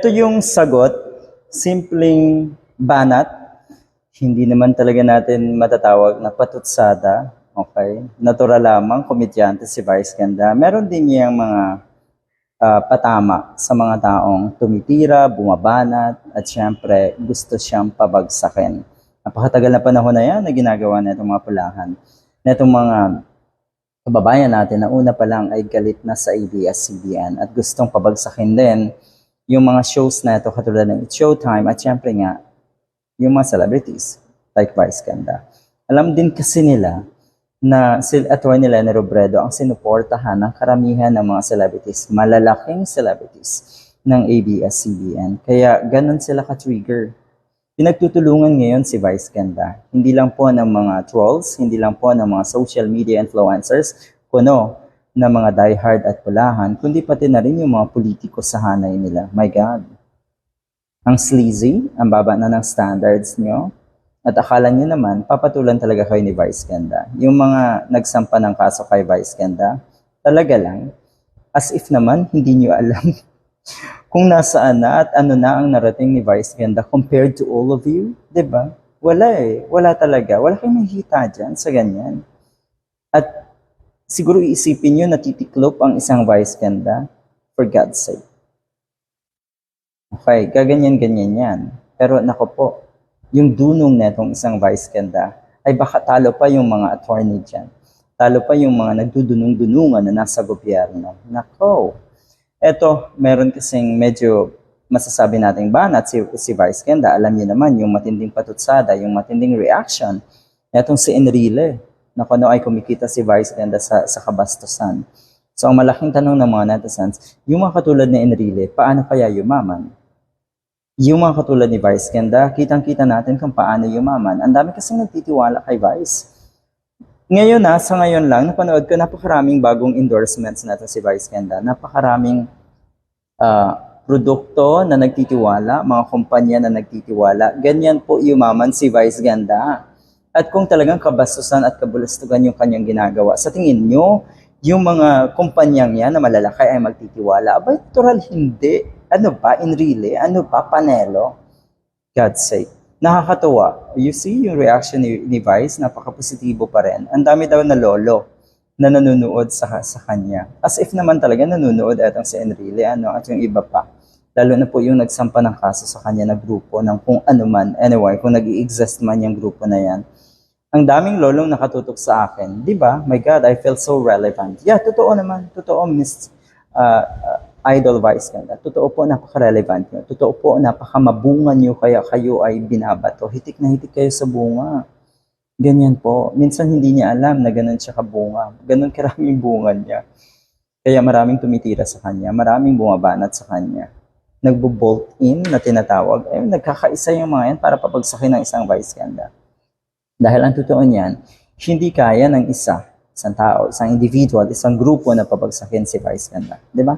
Ito yung sagot, simpleng banat. Hindi naman talaga natin matatawag na patutsada. Okay? Natural lamang, komedyante si Vice Ganda. Meron din niyang mga ah, patama sa mga taong tumitira, bumabanat, at syempre gusto siyang pabagsakin. Napakatagal na panahon na yan na ginagawa na itong mga pulahan. Na itong mga kababayan natin na una pa lang ay galit na sa ABS-CBN at gustong pabagsakin din yung mga shows na ito katulad ng It's Showtime at syempre nga yung mga celebrities like Vice Ganda. Alam din kasi nila na si Atty. Lene Robredo ang sinuportahan ng karamihan ng mga celebrities, malalaking celebrities ng ABS-CBN. Kaya ganun sila ka-trigger. Pinagtutulungan ngayon si Vice Ganda. Hindi lang po ng mga trolls, hindi lang po ng mga social media influencers, kuno na mga diehard at pulahan, kundi pati na rin yung mga politiko sa hanay nila. My God. Ang sleazy, ang baba na ng standards nyo, at akala nyo naman, papatulan talaga kayo ni Vice Ganda. Yung mga nagsampa ng kaso kay Vice Ganda, talaga lang, as if naman hindi nyo alam kung nasaan na at ano na ang narating ni Vice Ganda compared to all of you, 'di ba? Wala eh, wala talaga. Wala kayong makikita dyan sa ganyan. At siguro iisipin nyo natitiklop ang isang Vice Ganda for God's sake. Okay, gaganyan-ganyan yan. Pero nako po, yung dunong netong isang Vice Ganda ay baka talo pa yung mga attorney dyan. Talo pa yung mga nagdudunong-dunungan na nasa gobyerno. Nako, eto, meron kasing medyo masasabi nating banat si, si Vice Ganda. Alam niyo naman yung matinding patutsada, yung matinding reaction. Etong si Enrile, na kung ano ay kumikita si Vice Ganda sa, sa kabastusan. So ang malaking tanong ng mga netizens, yung mga katulad ni Enrile, paano kaya yumaman? Yung mga katulad ni Vice Ganda, kitang-kita natin kung paano yumaman. Ang dami kasing nagtitiwala kay Vice. Ngayon na, sa ngayon lang, napanood ko napakaraming bagong endorsements natin si Vice Ganda. Napakaraming ah, produkto na nagtitiwala, mga kumpanya na nagtitiwala. Ganyan po yumaman si Vice Ganda. At kung talagang kabastusan at kabulastugan yung kanyang ginagawa, sa tingin nyo, yung mga kumpanyang yan na malalaki ay magtitiwala. Aba, natural hindi. Ano ba, really? Ano ba, panelo? God's sake. Nakakatuwa. You see yung reaction ni, ni Vice, napaka-positibo pa rin. Ang dami daw na lolo na nanonood sa, sa kanya. As if naman talaga nanonood etong si Enrile, ano, at yung iba pa. Lalo na po yung nagsampa ng kaso sa kanya na grupo ng kung ano man. Anyway, kung nag exist man yung grupo na yan. Ang daming lolong nakatutok sa akin. Di ba? My God, I feel so relevant. Yeah, totoo naman. Totoo, Miss uh, Idol Vice Ganda. Totoo po, napaka-relevant nyo. Totoo po, napakamabunga nyo kaya kayo ay binabato. Hitik na hitik kayo sa bunga. Ganyan po. Minsan hindi niya alam na ganun siya kabunga. Ganun karaming bunga niya. Kaya maraming tumitira sa kanya. Maraming bumabanat sa kanya. Nagbo-bolt in na tinatawag. Eh, nagkakaisa yung mga yan para papagsakin ng isang Vice Ganda. Dahil ang totoo niyan, hindi kaya ng isa, isang tao, isang individual, isang grupo na papagsakin si Vice Ganda. Di ba?